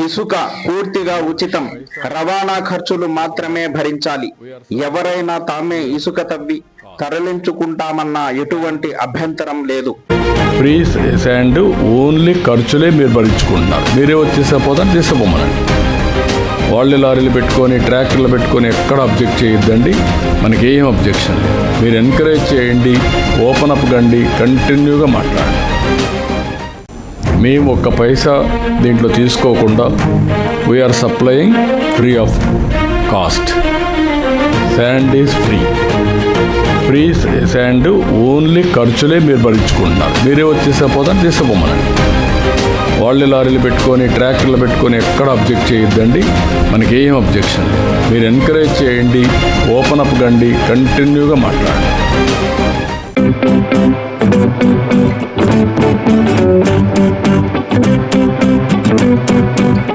ఇసుక పూర్తిగా ఉచితం. రవాణా ఖర్చులు మాత్రమే భరించాలి. ఎవరైనా తామే ఇసుక తవ్వి తరలించుకుంటామన్న ఎటువంటి అభ్యంతరం లేదు. ఫ్రీ శాండ్ ఓన్లీ ఖర్చులే మీరు భరించుకుంటున్నారు. మీరే వచ్చి తీసుకుపోతాను తీసుకుపోమనండి. వాళ్ళే లారీలు పెట్టుకొని ట్రాక్టర్లు పెట్టుకొని ఎక్కడ అబ్జెక్ట్ చేయొద్దండి. మనకి ఏం అబ్జెక్షన్ లేదు. మీరు ఎంకరేజ్ చేయండి ఓపెన్ అప్ కండి కంటిన్యూగా మాట్లాడండి. మేము ఒక్క పైసా దీంట్లో తీసుకోకుండా we are supplying free of cost sand is free free sand only ఖర్చులే మీరు భరించుకుంటున్నారు. మీరే వచ్చేసపోతే తీసుకుపోతాను తీసుకుపోమనండి వాళ్ళే లారీలు పెట్టుకొని ట్రాక్టర్లు పెట్టుకొని ఎక్కడ అబ్జెక్ట్ చేయొద్దండి. మనకి ఏం అబ్జెక్షన్ మీరు ఎంకరేజ్ చేయండి ఓపెన్ అప్ కండి కంటిన్యూగా మాట్లాడండి.